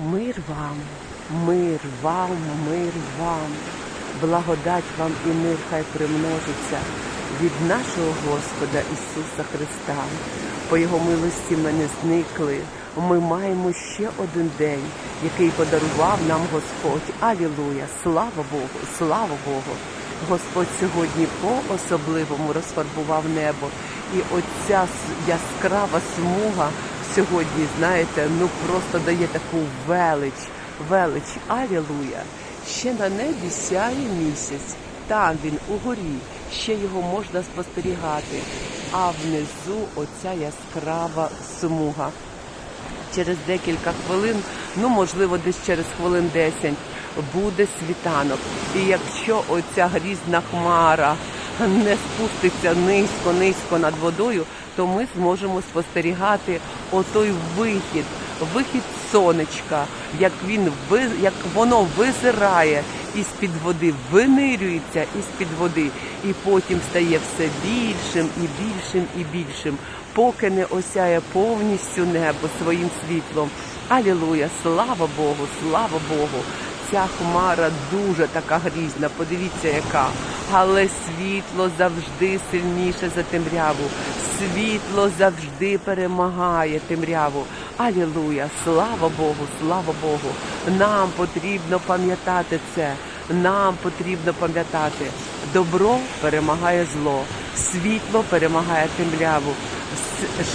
Мир вам, мир вам, мир вам, благодать вам і мир хай примножиться від нашого Господа Ісуса Христа. По Його милості ми не зникли. Ми маємо ще один день, який подарував нам Господь. Алілуя! Слава Богу! Слава Богу! Господь сьогодні по-особливому розфарбував небо. І оця яскрава смуга сьогодні, знаєте, ну просто дає таку велич, велич. Алілуя! Ще на небі сяє місяць. Там він угорі, ще його можна спостерігати. А внизу оця яскрава смуга через декілька хвилин, ну можливо, десь через хвилин 10, буде світанок. І якщо оця грізна хмара не спуститься низько, низько над водою, то ми зможемо спостерігати отой вихід, вихід сонечка, як він як воно визирає із-під води, винирюється із-під води, і потім стає все більшим і більшим і більшим, поки не осяє повністю небо своїм світлом. Алілуя! Слава Богу, слава Богу! Ця хмара дуже така грізна. Подивіться, яка. Але світло завжди сильніше за темряву. Світло завжди перемагає темряву. Алілуя! Слава Богу, слава Богу! Нам потрібно пам'ятати це. Нам потрібно пам'ятати, добро перемагає зло, світло перемагає темряву,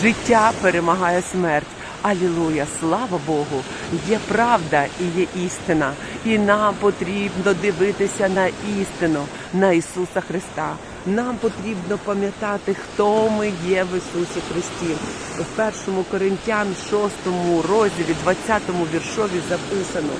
життя перемагає смерть. Алілуя, слава Богу! Є правда і є істина. І нам потрібно дивитися на істину, на Ісуса Христа. Нам потрібно пам'ятати, хто ми є в Ісусі Христі. В першому Коринтян, 6 розділі, 20 віршові записано,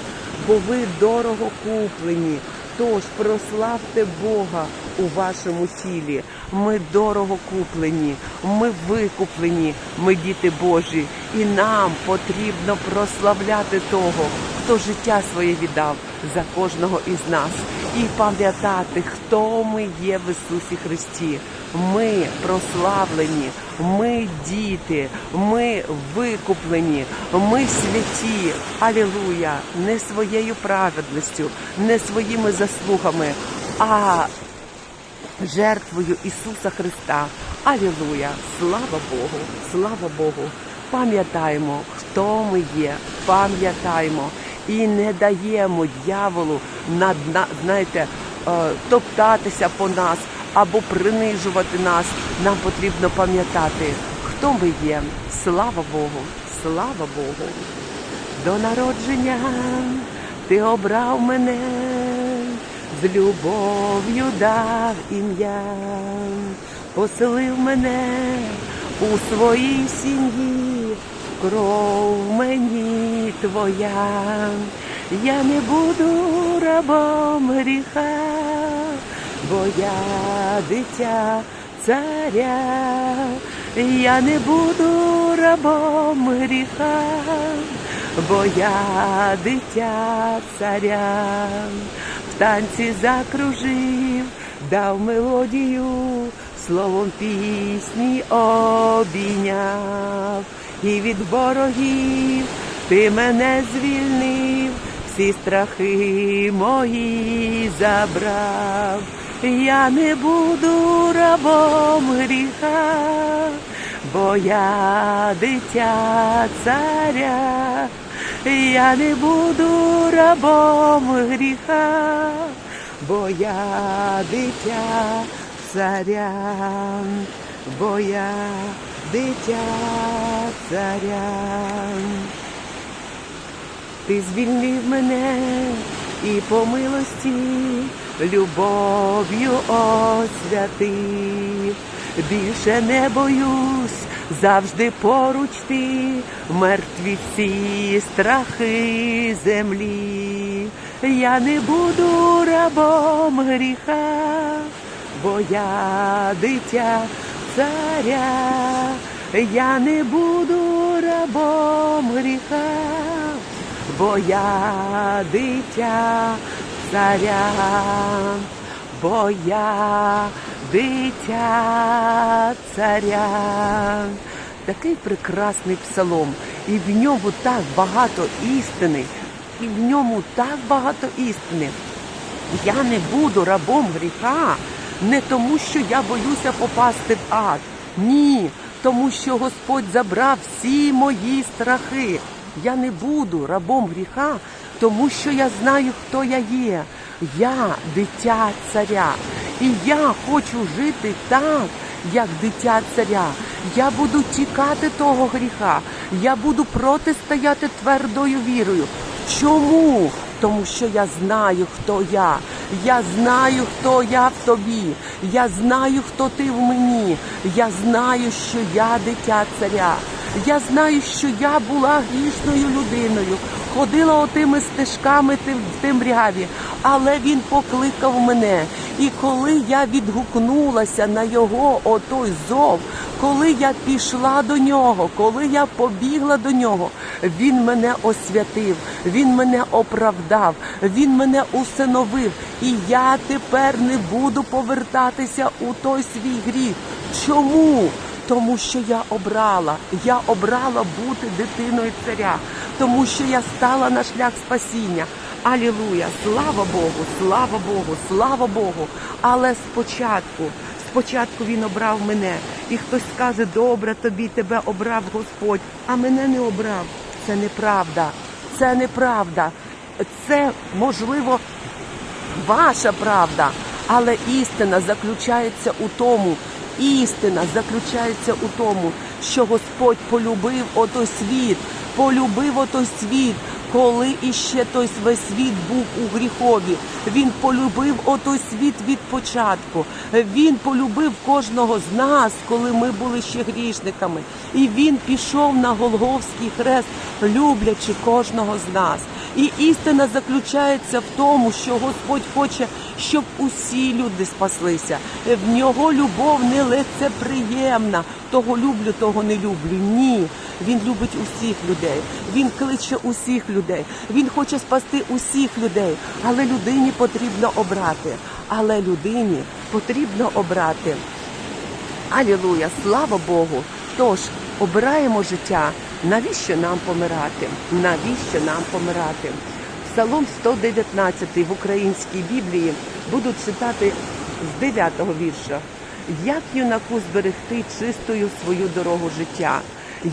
бо ви дорого куплені. Тож прославте Бога у вашому тілі. Ми дорого куплені, ми викуплені, ми діти Божі, і нам потрібно прославляти того, хто життя своє віддав за кожного із нас, і пам'ятати, хто ми є в Ісусі Христі. Ми прославлені, ми діти, ми викуплені, ми святі. Алілуя! Не своєю праведністю, не своїми заслугами, а жертвою Ісуса Христа. Алілуя! Слава Богу! Слава Богу! Пам'ятаємо, хто ми є, пам'ятаємо і не даємо дьяволу над на- знаєте, е, топтатися по нас або принижувати нас. Нам потрібно пам'ятати, хто ми є. Слава Богу! Слава Богу! До народження ти обрав мене, з любов'ю дав ім'я, поселив мене у своїй сім'ї, кров мені твоя, я не буду рабом гріха, бо я дитя царя, я не буду рабом гріха, бо я дитя царя, в танці закружив, дав мелодію, словом пісні обійняв, і від ворогів ти мене звільнив, всі страхи мої забрав. Я не буду рабом гріха, бо я дитя царя, я не буду рабом гріха, бо я дитя царя, бо я дитя царя. Ти звільнив мене і по милості любов'ю освятив. Більше не боюсь, завжди поруч ти, мертві всі страхи землі. Я не буду рабом гріха, бо я дитя царя, я не буду рабом гріха бо я дитя царя, бо я дитя царя, такий прекрасний псалом, і в ньому так багато істини, і в ньому так багато істини. Я не буду рабом гріха не тому, що я боюся попасти в ад. Ні, тому що Господь забрав всі мої страхи. Я не буду рабом гріха, тому що я знаю, хто я є. Я дитя царя. І я хочу жити так, як дитя царя. Я буду тікати того гріха. Я буду протистояти твердою вірою. Чому? Тому що я знаю, хто я. Я знаю, хто я в тобі. Я знаю, хто ти в мені. Я знаю, що я дитя царя. Я знаю, що я була грішною людиною, ходила отими стежками ти- в темряві, але він покликав мене. І коли я відгукнулася на його отой зов, коли я пішла до нього, коли я побігла до нього, він мене освятив, він мене оправдав, він мене усиновив. І я тепер не буду повертатися у той свій гріх. Чому? Тому що я обрала, я обрала бути дитиною царя, тому що я стала на шлях спасіння. Алілуя! Слава Богу, слава Богу, слава Богу. Але спочатку, спочатку він обрав мене. І хтось скаже, добре, тобі тебе обрав Господь, а мене не обрав. Це неправда. Це неправда. Це можливо ваша правда, але істина заключається у тому, істина заключається у тому, що Господь полюбив отой світ, полюбив отой світ, коли іще той весь світ був у гріхові. Він полюбив отой світ від початку. Він полюбив кожного з нас, коли ми були ще грішниками. І він пішов на Голговський хрест, люблячи кожного з нас. І істина заключається в тому, що Господь хоче, щоб усі люди спаслися. В нього любов не лицеприємна. Того люблю, того не люблю. Ні. Він любить усіх людей. Він кличе усіх людей. Він хоче спасти усіх людей. Але людині потрібно обрати. Але людині потрібно обрати. Алілуя, слава Богу. Тож обираємо життя. Навіщо нам помирати? Навіщо нам помирати? Псалом 119 в українській Біблії буду читати з 9 вірша. Як юнаку зберегти чистою свою дорогу життя?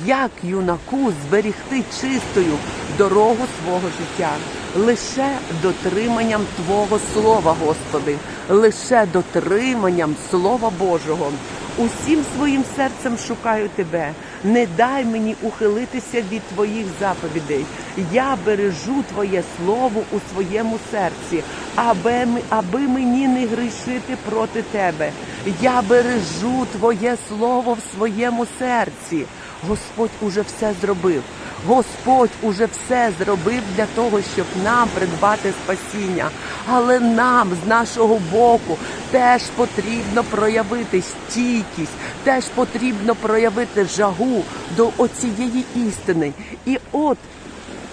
Як юнаку зберегти чистою дорогу свого життя? Лише дотриманням Твого Слова, Господи, лише дотриманням Слова Божого. Усім своїм серцем шукаю тебе. Не дай мені ухилитися від твоїх заповідей. Я бережу Твоє слово у своєму серці, аби, аби мені не грішити проти тебе. Я бережу Твоє слово в своєму серці. Господь уже все зробив. Господь уже все зробив для того, щоб нам придбати спасіння. Але нам з нашого боку теж потрібно проявити стійкість, теж потрібно проявити жагу до оцієї істини. І от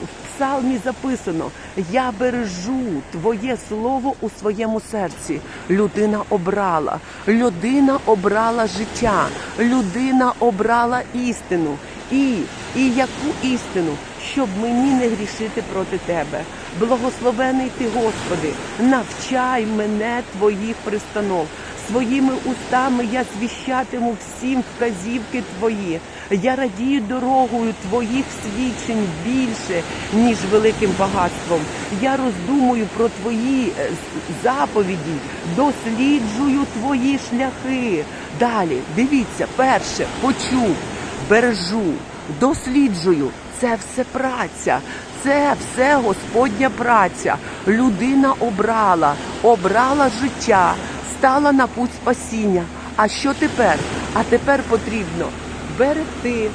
в псалмі записано: Я бережу твоє слово у своєму серці. Людина обрала, людина обрала життя, людина обрала істину. І, і яку істину, щоб мені не грішити проти тебе. Благословений ти, Господи, навчай мене твоїх пристанов. Своїми устами я звіщатиму всім вказівки твої. Я радію дорогою твоїх свідчень більше, ніж великим багатством. Я роздумую про твої е, заповіді, досліджую твої шляхи. Далі, дивіться, перше, почув, бережу, досліджую. Це все праця, це все Господня праця. Людина обрала, обрала життя, стала на путь спасіння. А що тепер? А тепер потрібно берегти.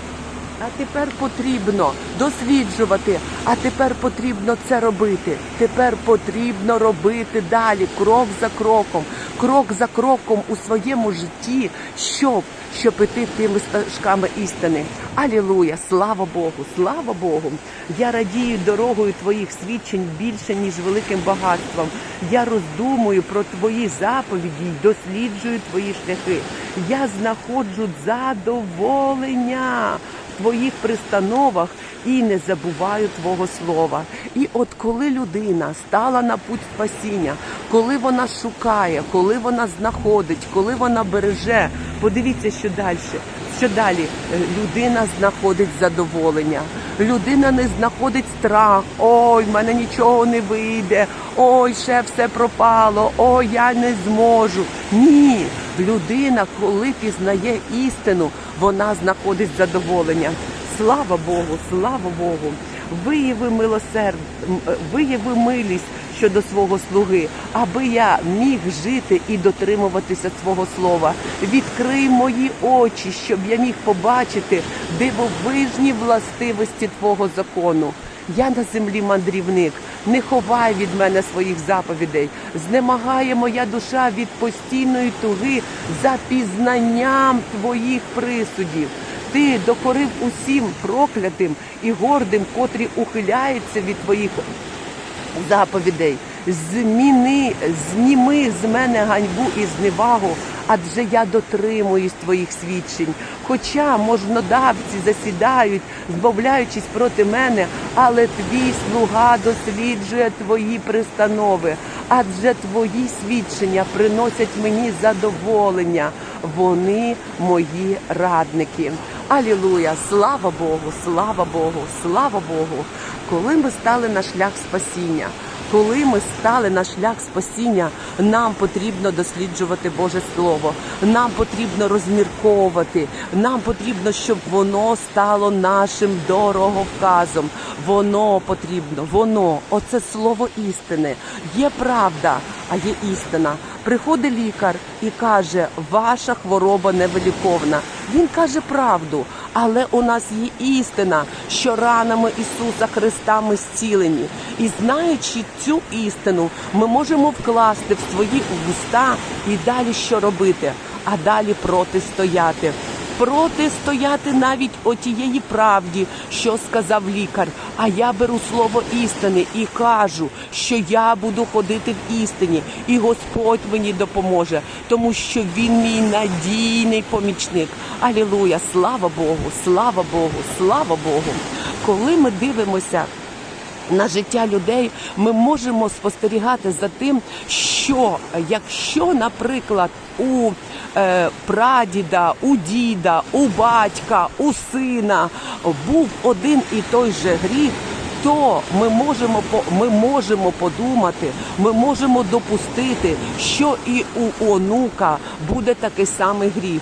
А тепер потрібно досліджувати, а тепер потрібно це робити. Тепер потрібно робити далі, крок за кроком. крок за кроком у своєму житті, щоб, щоб іти тими стежками істини. Алілуя! Слава Богу! Слава Богу! Я радію дорогою твоїх свідчень більше, ніж великим багатством. Я роздумую про твої заповіді й досліджую твої шляхи. Я знаходжу задоволення в твоїх пристановах і не забуваю Твого слова. І от коли людина стала на путь спасіння, коли вона шукає, коли вона знаходить, коли вона береже, подивіться, що далі. Що далі? Е, Людина знаходить задоволення. Людина не знаходить страх. Ой, в мене нічого не вийде. Ой, ще все пропало. Ой, я не зможу. Ні. Людина, коли пізнає істину, вона знаходить задоволення. Слава Богу, слава Богу. Вияви милосерд, е, вияви милість щодо свого слуги, аби я міг жити і дотримуватися свого слова. Відкрий мої очі, щоб я міг побачити дивовижні властивості Твого закону. Я на землі мандрівник, не ховай від мене своїх заповідей. Знемагає моя душа від постійної туги за пізнанням твоїх присудів. Ти докорив усім проклятим і гордим, котрі ухиляються від твоїх заповідей. Зміни, зніми з мене ганьбу і зневагу, адже я дотримуюсь твоїх свідчень. Хоча можнодавці засідають, збавляючись проти мене, але твій слуга досліджує твої пристанови, адже твої свідчення приносять мені задоволення. Вони мої радники. Алілуя! Слава Богу! Слава Богу! Слава Богу! Коли ми стали на шлях спасіння, коли ми стали на шлях спасіння, нам потрібно досліджувати Боже Слово, нам потрібно розмірковувати, нам потрібно, щоб воно стало нашим дороговказом. Воно потрібно, воно, оце слово істини. Є правда, а є істина. Приходить лікар і каже, ваша хвороба невиліковна. Він каже правду, але у нас є істина, що ранами Ісуса Христа ми зцілені. І знаючи цю істину, ми можемо вкласти в свої вуста і далі що робити, а далі протистояти. Протистояти навіть отієї правді, що сказав лікар. А я беру слово істини і кажу, що я буду ходити в істині, і Господь мені допоможе, тому що Він мій надійний помічник. Алілуя! Слава Богу! Слава Богу! Слава Богу! Коли ми дивимося на життя людей, ми можемо спостерігати за тим, що якщо, наприклад, у е, прадіда, у діда, у батька, у сина був один і той же гріх. То ми можемо ми можемо подумати, ми можемо допустити, що і у онука буде такий самий гріх.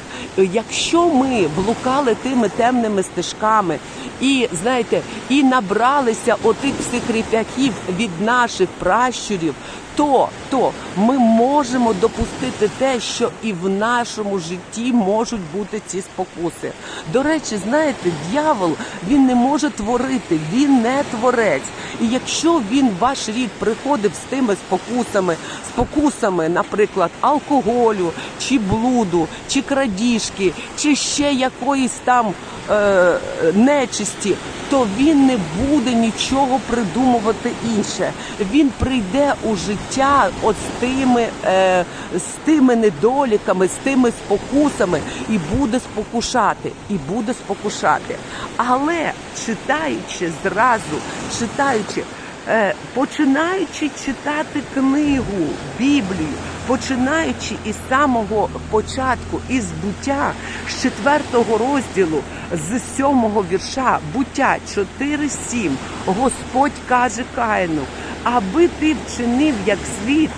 Якщо ми блукали тими темними стежками і знаєте, і набралися отих всіх ріп'яків від наших пращурів, то, то ми можемо допустити те, що і в нашому житті можуть бути ці спокуси. До речі, знаєте, дьявол він не може творити, він не творець. І якщо він ваш рід приходив з тими спокусами, спокусами, наприклад, алкоголю, чи блуду, чи крадіжки, чи ще якоїсь там е, нечисті, то він не буде нічого придумувати інше. Він прийде у життя от з тими, е, з тими недоліками, з тими спокусами і буде спокушати, і буде спокушати. Але читаючи зразу, читаючи. Е, починаючи читати книгу Біблію, починаючи із самого початку, із буття з четвертого розділу, з сьомого вірша, буття 4.7, Господь каже Каїну, аби ти вчинив як слід,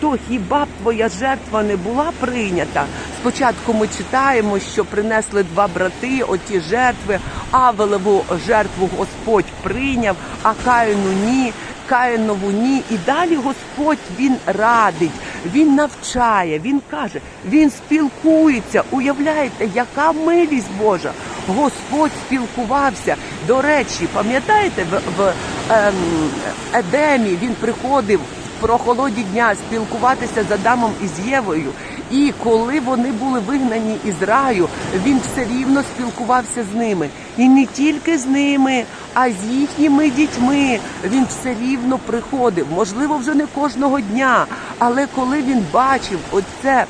то хіба б твоя жертва не була прийнята? Спочатку ми читаємо, що принесли два брати, оті жертви, Авелеву жертву Господь прийняв, а Каїну ні. Каїнову ні, і далі Господь він радить, він навчає, він каже, він спілкується. Уявляєте, яка милість Божа? Господь спілкувався. До речі, пам'ятаєте, в, в ем, Едемі він приходив в прохолоді дня спілкуватися з Адамом і з Євою. І коли вони були вигнані із раю, він все рівно спілкувався з ними. І не тільки з ними, а з їхніми дітьми. Він все рівно приходив. Можливо, вже не кожного дня. Але коли він бачив оце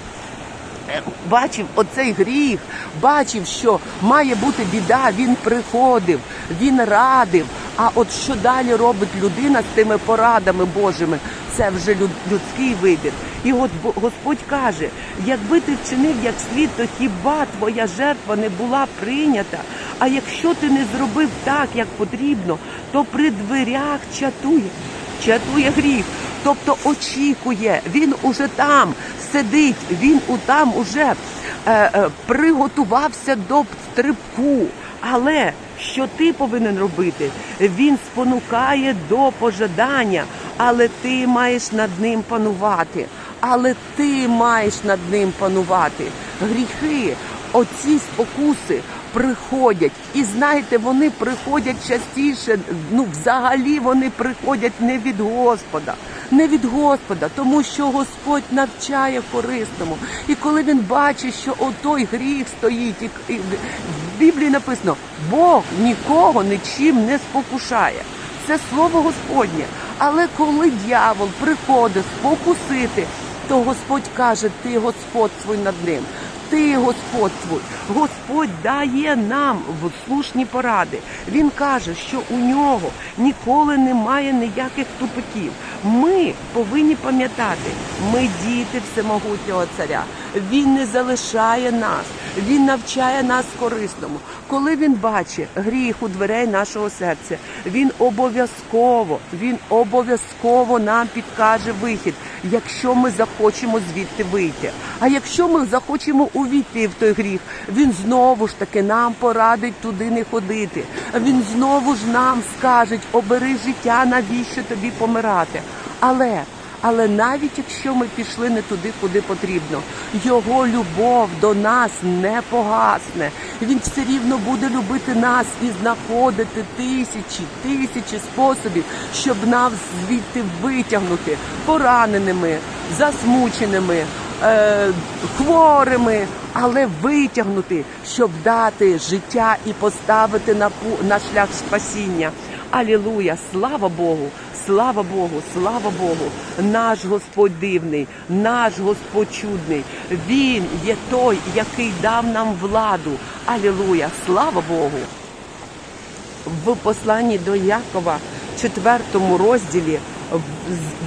бачив оцей гріх, бачив, що має бути біда, він приходив, він радив. А от що далі робить людина з тими порадами Божими, це вже людський вибір. І от Господь каже: якби ти вчинив як слід, то хіба твоя жертва не була прийнята? А якщо ти не зробив так, як потрібно, то при дверях чатує, чатує гріх. Тобто очікує, він уже там сидить, він у там уже е, е, приготувався до стрибку. Але що ти повинен робити? Він спонукає до пожадання, але ти маєш над ним панувати. Але ти маєш над ним панувати. Гріхи, оці спокуси приходять. І знаєте, вони приходять частіше. Ну, взагалі вони приходять не від Господа, не від Господа, тому що Господь навчає корисному. І коли він бачить, що отой гріх стоїть, і, і в Біблії написано, Бог нікого нічим не спокушає. Це слово Господнє. Але коли дьявол приходить спокусити, то Господь каже, ти господствуй над ним. Ти господствуй. Господь дає нам слушні поради. Він каже, що у нього ніколи немає ніяких тупиків. Ми повинні пам'ятати, ми діти всемогутнього царя. Він не залишає нас, він навчає нас корисному. Коли він бачить гріх у дверей нашого серця, він обов'язково, він обов'язково нам підкаже вихід, якщо ми захочемо звідти вийти. А якщо ми захочемо увійти в той гріх, він знову ж таки нам порадить туди не ходити. Він знову ж нам скаже, обери життя, навіщо тобі помирати. Але але навіть якщо ми пішли не туди, куди потрібно, його любов до нас не погасне. Він все рівно буде любити нас і знаходити тисячі, тисячі способів, щоб нас звідти витягнути пораненими, засмученими, е, хворими, але витягнути, щоб дати життя і поставити на, пу- на шлях спасіння. Алілуя! Слава Богу! Слава Богу, слава Богу, наш Господь дивний, наш Господь чудний. Він є той, який дав нам владу. Алілуя, слава Богу. В посланні до Якова, четвертому розділі,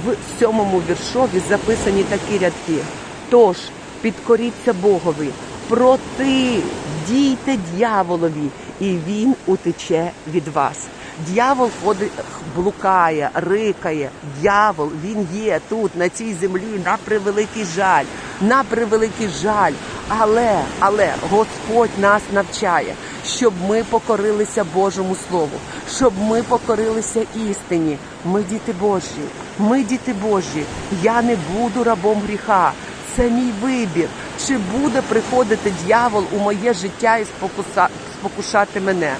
в сьомому віршові записані такі рядки. Тож підкоріться Богові, протидійте дьяволові, і він утече від вас. Дьявол ходить, блукає, рикає. Дьявол, він є тут, на цій землі, на превеликий жаль, на превеликий жаль. Але, але Господь нас навчає, щоб ми покорилися Божому Слову, щоб ми покорилися істині. Ми діти Божі, ми діти Божі. Я не буду рабом гріха. Це мій вибір. Чи буде приходити дьявол у моє життя і спокуса- спокушати мене?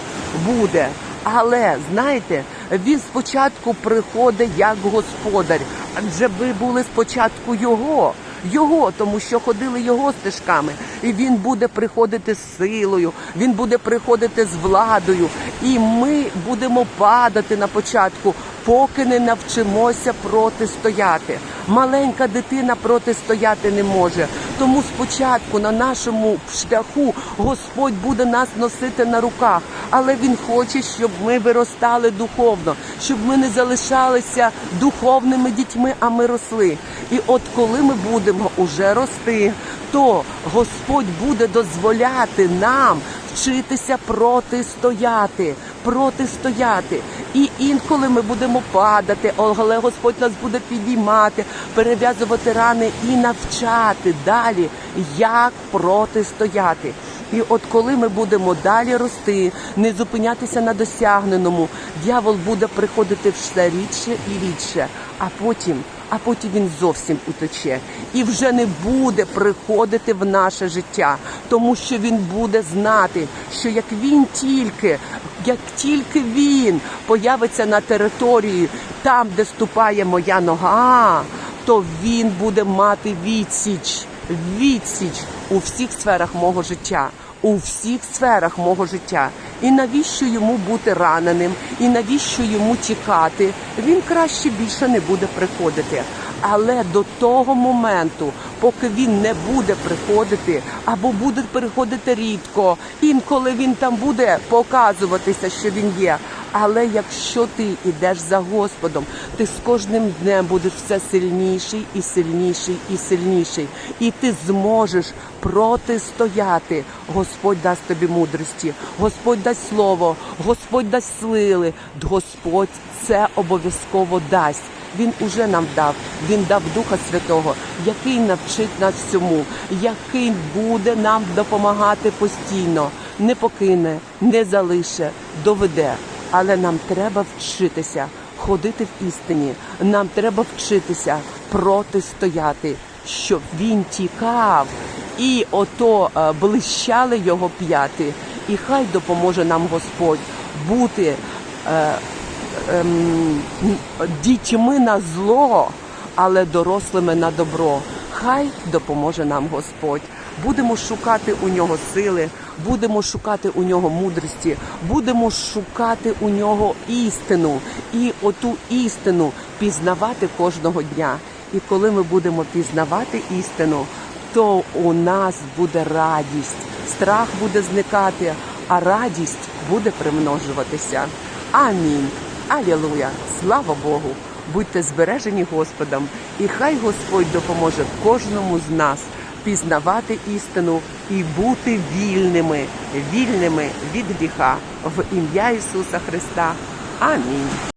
Буде. Але знаєте, він спочатку приходить як господар, адже ви були спочатку його. Його, тому що ходили його стежками, і він буде приходити з силою, він буде приходити з владою, і ми будемо падати на початку, поки не навчимося протистояти. Маленька дитина протистояти не може. Тому спочатку на нашому шляху Господь буде нас носити на руках, але Він хоче, щоб ми виростали духовно, щоб ми не залишалися духовними дітьми, а ми росли. І от коли ми будемо уже рости, то Господь буде дозволяти нам вчитися протистояти, протистояти. І інколи ми будемо падати, але Господь нас буде підіймати, перев'язувати рани і навчати далі, як протистояти. І от коли ми будемо далі рости, не зупинятися на досягненому, дьявол буде приходити все рідше і рідше. А потім, а потім він зовсім утече і вже не буде приходити в наше життя, тому що він буде знати, що як він тільки, як тільки він появиться на території, там, де ступає моя нога, то він буде мати відсіч, відсіч у всіх сферах мого життя. У всіх сферах мого життя. І навіщо йому бути раненим, і навіщо йому тікати? Він краще більше не буде приходити. Але до того моменту, поки він не буде приходити, або буде приходити рідко, інколи він там буде показуватися, що він є. Але якщо ти йдеш за Господом, ти з кожним днем будеш все сильніший і сильніший і сильніший, і ти зможеш протистояти. Господь дасть тобі мудрості, Господь дасть слово, Господь дасть сили. Господь це обов'язково дасть. Він уже нам дав. Він дав Духа Святого, який навчить нас всьому, який буде нам допомагати постійно, не покине, не залише, доведе. Але нам треба вчитися ходити в істині. Нам треба вчитися протистояти, щоб він тікав, і ото е, блищали його п'яти. І хай допоможе нам Господь бути е, ем, дітьми на зло, але дорослими на добро. Хай допоможе нам Господь. Будемо шукати у нього сили, будемо шукати у нього мудрості, будемо шукати у нього істину і оту істину пізнавати кожного дня. І коли ми будемо пізнавати істину, то у нас буде радість, страх буде зникати, а радість буде примножуватися. Амінь. Алілуя! Слава Богу! Будьте збережені Господом, і хай Господь допоможе кожному з нас пізнавати істину і бути вільними, вільними від гріха в ім'я Ісуса Христа. Амінь.